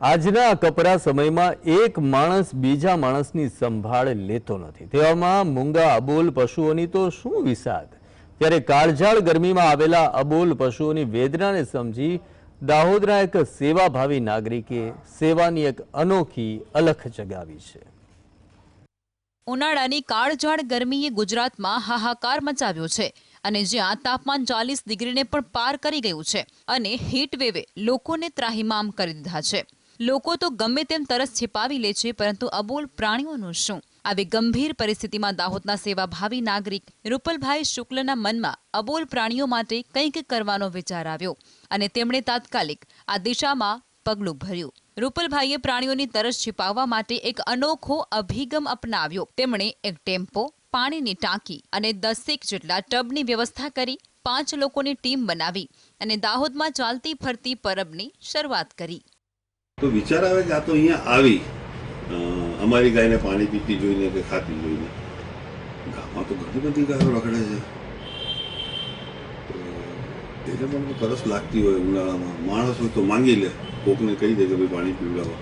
આજના કપરા સમયમાં એક માણસ બીજા માણસની સંભાળ લેતો નથી. તેવામાં મૂંગા અબોલ પશુઓની તો શું વિષાદ? ત્યારે કાળઝાળ ગરમીમાં આવેલા અબોલ પશુઓની વેદનાને સમજી દાહોદના એક સેવાભાવી નાગરિકે સેવાની એક અનોખી અલખ જગાવી છે. ઉનાળાની કાળઝાળ ગરમીએ ગુજરાતમાં હાહાકાર મચાવ્યો છે અને જ્યાં તાપમાન ચાલીસ ડિગ્રીને પણ પાર કરી ગયું છે અને હીટ વેવે લોકોને ત્રાહિમામ કરી દીધા છે. લોકો તો ગમે તેમ તરસ છિપાવી લે છે, પરંતુ અબોલ પ્રાણીઓનું શું? આવી ગંભીર પરિસ્થિતિમાં દાહોદના સેવાભાવી નાગરિક રૂપલભાઈ શુક્લના મનમાં અબોલ પ્રાણીઓ માટે કંઈક કરવાનો વિચાર આવ્યો અને તેમણે તાત્કાલિક આ દિશામાં પગલું ભર્યું. રૂપલભાઈએ પ્રાણીઓની તરસ છિપાવવા માટે એક અનોખો અભિગમ અપનાવ્યો. તેમણે એક ટેમ્પો, પાણીની ટાંકી અને દસેક જેટલા ટબની વ્યવસ્થા કરી, પાંચ લોકોની ટીમ બનાવી અને દાહોદમાં ચાલતી ફરતી પરબની શરૂઆત કરી. તો વિચાર આવે કે આ તો અહીંયા આવી. અમારી ગાયને પાણી પીતી જોઈને કે ખાતી જોઈને. ગામમાં તો ઘણી બધી ગાયો રખડે છે. એને પણ તરસ લાગતી હોય ઉનાળામાં. માણસ હોય તો માંગી લે. કોકને કહી દે કે ભાઈ પાણી પીવડાવો.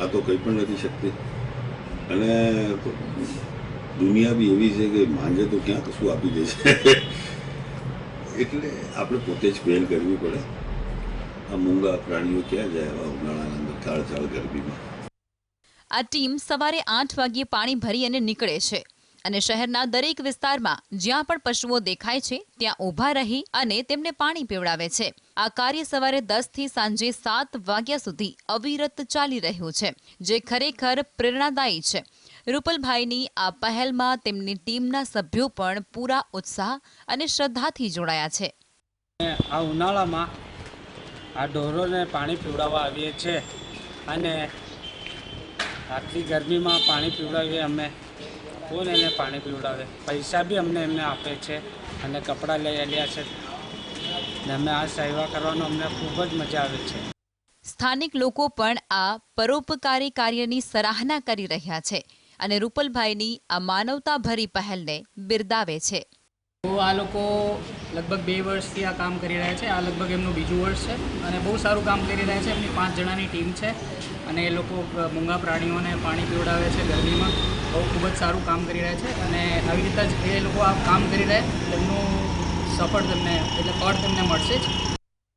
આ તો કંઈ પણ નથી શકતી. અને દુનિયા બી એવી છે કે માંગે તો ક્યાં કશું આપી દે છે. એટલે આપણે પોતે જ પહેલ કરવી પડે. આ મૂંગા પ્રાણીઓ ક્યાં જાય આવા ઉનાળાના અંદર ચાળ ગરમીમાં? આ ટીમ સવારે આઠ વાગ્યે પાણી ભરી અને નીકળે છે અને શહેરના દરેક વિસ્તારમાં જ્યાં પણ પશુઓ દેખાય છે ત્યાં ઊભા રહી અને તેમને પાણી પીવડાવે છે. આ કાર્ય સવારે દસથી સાંજે સાત વાગ્યા સુધી અવિરત ચાલી રહ્યું છે જે ખરેખર પ્રેરણાદાયી છે. રૂપલભાઈની આ પહેલમાં તેમની ટીમના સભ્યો પણ પૂરા ઉત્સાહ અને શ્રદ્ધાથી જોડાયા છે. આ ઉનાળામાં આ ઢોરોને પાણી પીવડાવવા આવીએ છીએ અને આટલી ગરમીમાં પાણી પીવડાવીએ અમે. કોણ એને પાણી પીવડાવે? પૈસા બી અમને એમને આપે છે અને કપડાં લઈ આવ્યા છે. ને અમે આ સેવા કરવાનો અમને ખૂબ જ મજા આવે છે. સ્થાનિક લોકો પણ આ પરોપકારી કાર્યની સરાહના કરી રહ્યા છે અને રૂપલભાઈની આ માનવતાભરી પહેલને બિરદાવે છે. તો આ લોકો લગભગ બે વર્ષથી આ કામ કરી રહ્યા છે. આ લગભગ એમનું બીજું વર્ષ છે અને બહુ સારું કામ કરી રહ્યા છે. એમની પાંચ જણાની ટીમ છે અને એ લોકો મૂંગા પ્રાણીઓને પાણી પીવડાવે છે ગરમીમાં. બહુ ખૂબ જ સારું કામ કરી રહ્યા છે અને આવી રીતે જ એ લોકો આ કામ કરી રહ્યા તેમનું સફળ તેમને, એટલે ફળ તેમને મળશે જ.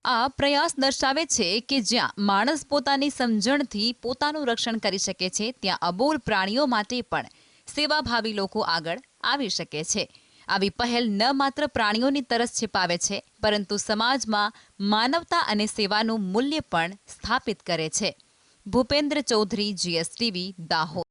આ પ્રયાસ દર્શાવે છે કે જ્યાં માણસ પોતાની સમજણથી પોતાનું રક્ષણ કરી શકે છે, ત્યાં અબોલ પ્રાણીઓ માટે પણ સેવાભાવી લોકો આગળ આવી શકે છે. આવી પહેલ ન માત્ર પ્રાણીઓની તરસ છિપાવે છે, પરંતુ સમાજમાં માનવતા અને સેવાનું મૂલ્ય પણ સ્થાપિત કરે છે. ભૂપેન્દ્ર ચૌધરી, જીએસટીવી, દાહોદ.